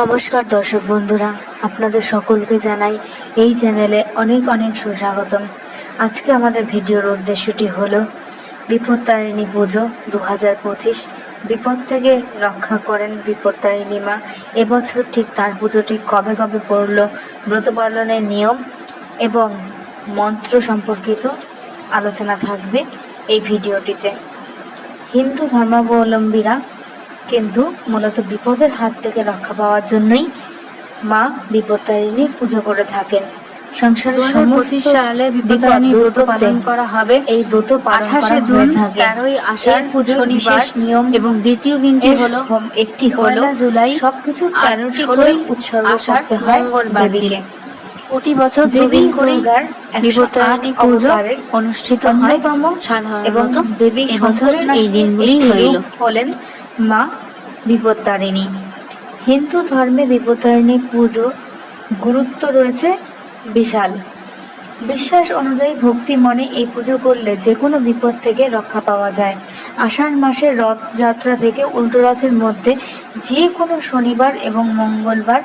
নমস্কার দর্শক বন্ধুরা, আপনাদের সকলকে জানাই এই চ্যানেলে অনেক অনেক সুস্বাগতম। আজকে আমাদের ভিডিওর উদ্দেশ্যটি হলো, বিপত্তারিণী পুজো দু হাজার পঁচিশ, বিপদ থেকে রক্ষা করেন বিপত্তারিণী মা। এবছর ঠিক তার পুজোটি কবে কবে পড়ল, ব্রত পালনের নিয়ম এবং মন্ত্র সম্পর্কিত আলোচনা থাকবে এই ভিডিওটিতে। হিন্দু ধর্মাবলম্বীরা কিন্তু মূলত বিপদের হাত থেকে রক্ষা পাওয়ার জন্যই মা বিপত্তারিণী পুজো করে থাকেন। সংসারের সালে বিপত্তারিণী ব্রত পালন করা হবে। এই ব্রত আঠাশে জুন তেরোই আষাঢ় এই বিশেষ নিয়ম এবং দ্বিতীয় দিনটি হলো একটি হলো জুলাই সবকিছু তেরোটি ষোলোই উৎসর্গ করতে হয় দেবীকে। প্রতি বছর দেবী দুর্গার বিপত্তারিণী পুজো অনুষ্ঠিত হয়। এবং দেবী সংকটনাশিনী এই দিনগুলি হলেন মা বিপত্তারিণী। হিন্দু ধর্মে বিপত্তারিণী পুজো গুরুত্ব রয়েছে বিশাল। বিশ্বাস অনুযায়ী ভক্তি মনে এই পুজো করলে যে কোনো বিপদ থেকে রক্ষা পাওয়া যায়। আষাঢ় মাসের রথযাত্রা থেকে উল্টো রথের মধ্যে যে কোনো শনিবার এবং মঙ্গলবার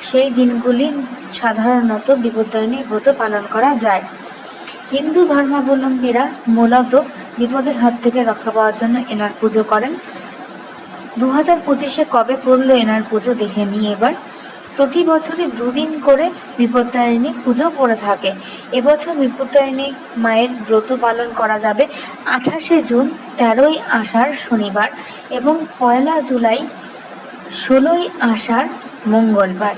সেই দিনগুলি সাধারণত বিপত্তারিণী ব্রত পালন করা যায়। হিন্দু ধর্মাবলম্বীরা মূলত বিপদের হাত থেকে রক্ষা পাওয়ার জন্য এনার পুজো করেন। দু হাজার পঁচিশে কবে পড়ল এনার পুজো দেখে নিই এবার। প্রতি বছরই দুদিন করে বিপত্তারিণী পুজো করে থাকে। এবছর বিপত্তারিণী মায়ের ব্রত পালন করা যাবে আঠাশে জুন, তেরোই আষাঢ় শনিবার এবং পয়লা জুলাই, ষোলোই আষাঢ় মঙ্গলবার।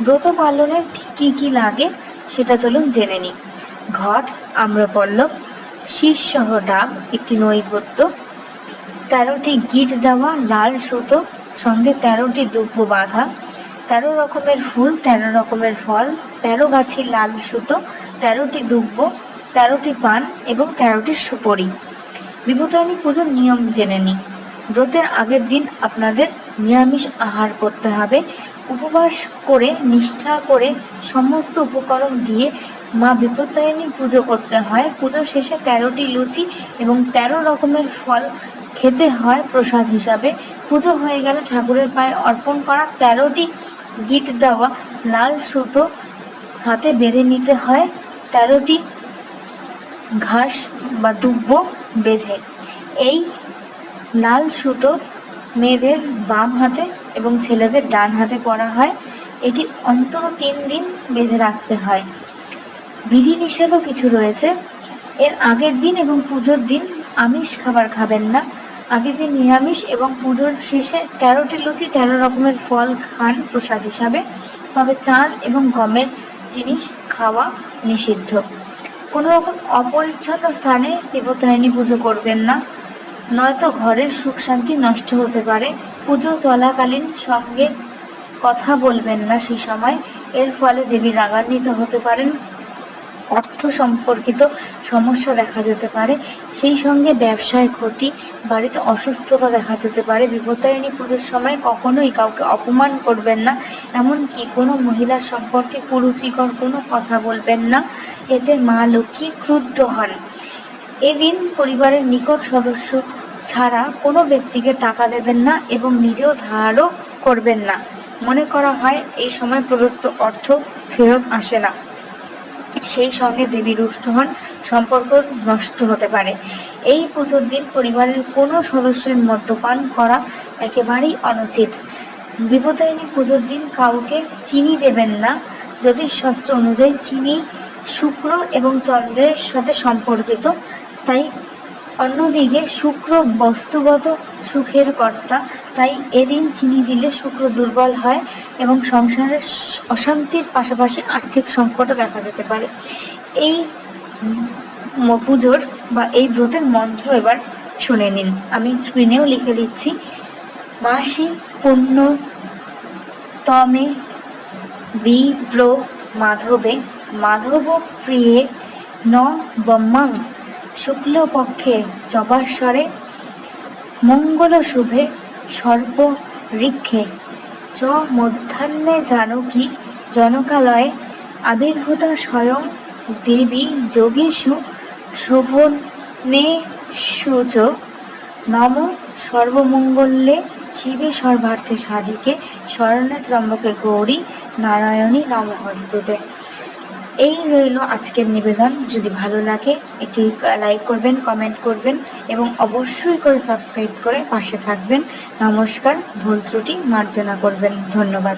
ব্রত পালনের ঠিক কী কী লাগে সেটা চলুন জেনে নিই। ঘট, আম্রপল্লব শীর্ষসহ ডাব, একটি নৈবেদ্য তেরোটি গিট দেওয়া লাল সুতো সঙ্গে তেরোটি দুব্য বাঁধা। তেরো রকমের ফুল, তেরো রকমের ফল, তেরো গাছি লাল সুতো, তেরোটি দুব্য তেরোটি পান এবং তেরোটি সুপরি। বিভূতায়নী পুজোর নিয়ম জেনে নিই ব্রতের আগের দিন আপনাদের নিরামিষ আহার করতে হবে। উপবাস করে, নিষ্ঠা করে সমস্ত উপকরণ দিয়ে মা বিপত্তায়নী পুজো করতে হয়। পুজো শেষে তেরোটি লুচি এবং তেরো রকমের ফল খেতে হয় প্রসাদ হিসাবে। পুজো হয়ে গেলে ঠাকুরের পায়ে অর্পণ করা তেরোটি গিট দেওয়া লাল সুতো হাতে বেঁধে নিতে হয়। তেরোটি ঘাস বা দুব্ব বেঁধে। এই লাল সুতো মেয়েদের বাম হাতে এবং ছেলেদের ডান হাতে পরা হয়। এটি অন্তত তিন দিন বেঁধে রাখতে হয়। বিধি নিষেধও কিছু রয়েছে। এর আগের দিন এবং পুজোর দিন আমিষ খাবার খাবেন না। আগের দিন নিরামিষ এবং পুজোর শেষে তেরোটি লুচি তেরো রকমের ফল খান প্রসাদ হিসাবে। তবে চাল এবং গমের জিনিস খাওয়া নিষিদ্ধ। কোনো রকম অপরিচ্ছন্ন স্থানে বিপত্তারিণী পুজো করবেন না। নয়তো ঘরের সুখ শান্তি নষ্ট হতে পারে। পুজো চলাকালীন সঙ্গে কথা বলবেন না সেই সময়। এর ফলে দেবী রাগান্বিত হতে পারেন। অর্থ সম্পর্কিত সমস্যা দেখা যেতে পারে। সেই সঙ্গে ব্যবসায় ক্ষতি, বাড়িতে অসুস্থতা দেখা যেতে পারে। বিপত্তারিণী পুজোর সময় কখনোই কাউকে অপমান করবেন না। এমনকি কোনো মহিলার সম্পর্কে কুরুচিকর কোনো কথা বলবেন না। এতে মা লক্ষ্মী ক্রুদ্ধ হন। এদিন পরিবারের নিকট সদস্য ছাড়া কোনো ব্যক্তিকে টাকা দেবেন না এবং নিজেও ধারও করবেন না। মনে করা হয়, এই সময় প্রদত্ত অর্থ ফেরত আসে না। সেই সঙ্গে দেবী রুষ্ট হন সম্পর্ক নষ্ট হতে পারে। এই পুজোর দিন পরিবারের কোনো সদস্যের মদ্যপান করা একেবারেই অনুচিত। বিপদায়নী পুজোর দিন কাউকে চিনি দেবেন না। যদি জ্যোতিষশাস্ত্র অনুযায়ী চিনি শুক্র এবং চন্দ্রের সাথে সম্পর্কিত, তাই অন্যদিকে শুক্র বস্তুগত সুখের কর্তা, তাই এদিন চিনি দিলে শুক্র দুর্বল হয় এবং সংসারের অশান্তির পাশাপাশি আর্থিক সংকটও দেখা যেতে পারে। এই পুজোর বা এই ব্রতের মন্ত্র এবার শুনে নিন। আমি স্ক্রিনেও লিখে দিচ্ছি। মাসি পুণ্য তমে বিপ্র মাধবে, মাধব প্রিয়ে ন বম্মাং শুক্লপক্ষে জবাস্বরে মঙ্গল শুভে সর্প ঋক্ষে চ মধ্যাহ্নে জানকী জনকালয়ে আবির্ভূতা স্বয়ং দেবী যোগীষু শোভনে সুচ। নম সর্বমঙ্গলে শিবে সর্বার্থে সাধিকে, শরণে ত্রম্বকে গৌরী নারায়ণী নমহস্তুতে এই রইল আজকের নিবেদন। যদি ভালো লাগে এটি লাইক করবেন কমেন্ট করবেন এবং অবশ্যই করে সাবস্ক্রাইব করে পাশে থাকবেন। নমস্কার, ভুল ত্রুটি মার্জনা করবেন। ধন্যবাদ।